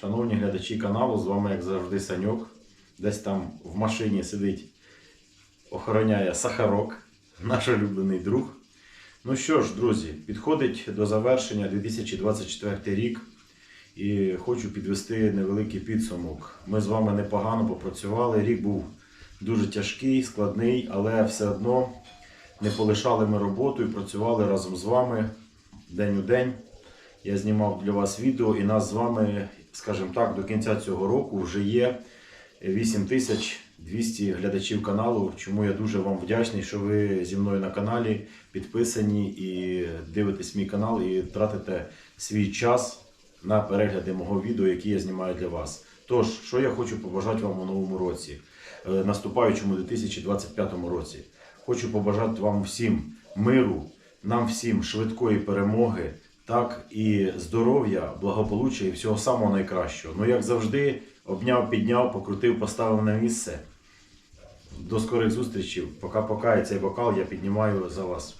Шановні глядачі каналу, з вами, як завжди, Саньок. Десь там в машині сидить, охороняє Сахарок, наш улюблений друг. Ну що ж, друзі, підходить до завершення 2024 рік і хочу підвести невеликий підсумок. Ми з вами непогано попрацювали. Рік був дуже тяжкий, складний, але все одно не полишали ми роботу і працювали разом з вами день у день. Я знімав для вас відео, і нас з вами, скажімо так, до кінця цього року вже є 8200 глядачів каналу. Чому я дуже вам вдячний, що ви зі мною на каналі підписані і дивитесь мій канал і тратите свій час на перегляди мого відео, які я знімаю для вас. Тож, що я хочу побажати вам у новому році, е, наступаючому 2025 році. Хочу побажати вам всім миру, нам всім швидкої перемоги, так і здоров'я, благополуччя і всього самого найкращого. Ну, як завжди, обняв, підняв, покрутив, поставив на місце. До скорих зустрічей. Пока-пока. І цей бокал я піднімаю за вас.